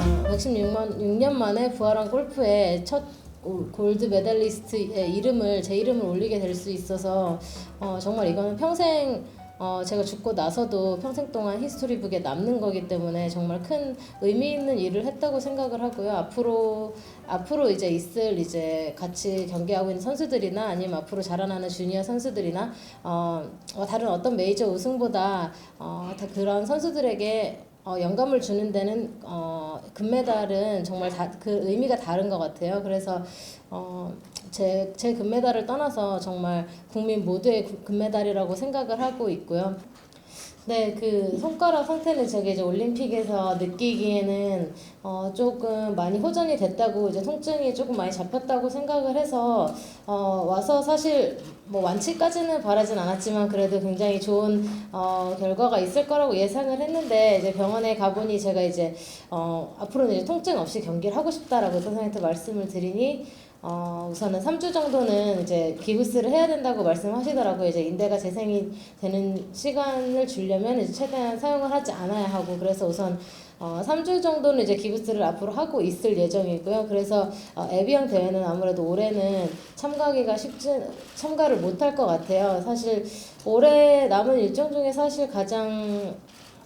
116만 6년 만에 부활한 골프의 첫 골- 골드 메달리스트의 이름을 제 이름을 올리게 될 수 있어서 어, 정말 이거는 평생 어, 제가 죽고 나서도 평생 동안 히스토리북에 남는 거기 때문에 정말 큰 의미 있는 일을 했다고 생각을 하고요. 앞으로 앞으로 이제 있을 이제 같이 경기하고 있는 선수들이나 아니면 앞으로 자라나는 주니어 선수들이나 어, 어, 다른 어떤 메이저 우승보다 어, 다 그런 선수들에게 어, 영감을 주는 데는 어, 금메달은 정말 다, 그 의미가 다른 것 같아요. 그래서 어, 제, 제 금메달을 떠나서 정말 국민 모두의 구- 금메달이라고 생각을 하고 있고요. 네, 그 손가락 상태는 제가 이제 올림픽에서 느끼기에는 어 조금 많이 호전이 됐다고 이제 통증이 조금 많이 잡혔다고 생각을 해서 어 와서 사실 뭐 완치까지는 바라진 않았지만 그래도 굉장히 좋은 어 결과가 있을 거라고 예상을 했는데 이제 병원에 가보니 제가 이제 어 앞으로는 이제 통증 없이 경기를 하고 싶다라고 선생님한테 말씀을 드리니 어, 우선은 3주 정도는 이제 기부스를 해야 된다고 말씀하시더라고요. 이제 인대가 재생이 되는 시간을 주려면 이제 최대한 사용을 하지 않아야 하고 그래서 우선 어, 3주 정도는 이제 기부스를 앞으로 하고 있을 예정이고요. 그래서 어, 에비앙 대회는 아무래도 올해는 참가하기가 쉽지 참가를 못할 것 같아요. 사실 올해 남은 일정 중에 사실 가장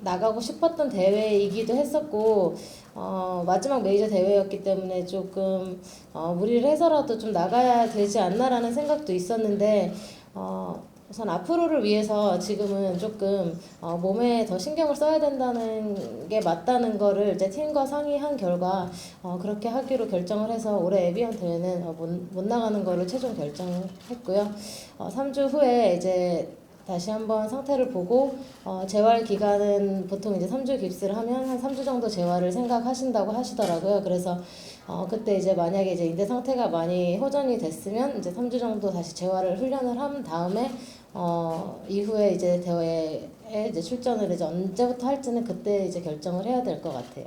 나가고 싶었던 대회이기도 했었고 어, 마지막 메이저 대회였기 때문에 조금 어, 무리를 해서라도 좀 나가야 되지 않나라는 생각도 있었는데 어, 우선 앞으로를 위해서 지금은 조금 어, 몸에 더 신경을 써야 된다는 게 맞다는 거를 이제 팀과 상의한 결과 어, 그렇게 하기로 결정을 해서 올해 에비앙 대회는 어, 못, 못 나가는 거를 최종 결정했고요. 어, 3주 후에 이제 다시 한번 상태를 보고 어, 재활 기간은 보통 이제 3주 깁스를 하면 한 3주 정도 재활을 생각하신다고 하시더라고요. 그래서 어, 그때 이제 만약에 이제 인대 상태가 많이 호전이 됐으면 이제 3주 정도 다시 재활을 훈련을 한 다음에 어, 이후에 이제 대회에 이제 출전을 이제 언제부터 할지는 그때 이제 결정을 해야 될 것 같아요.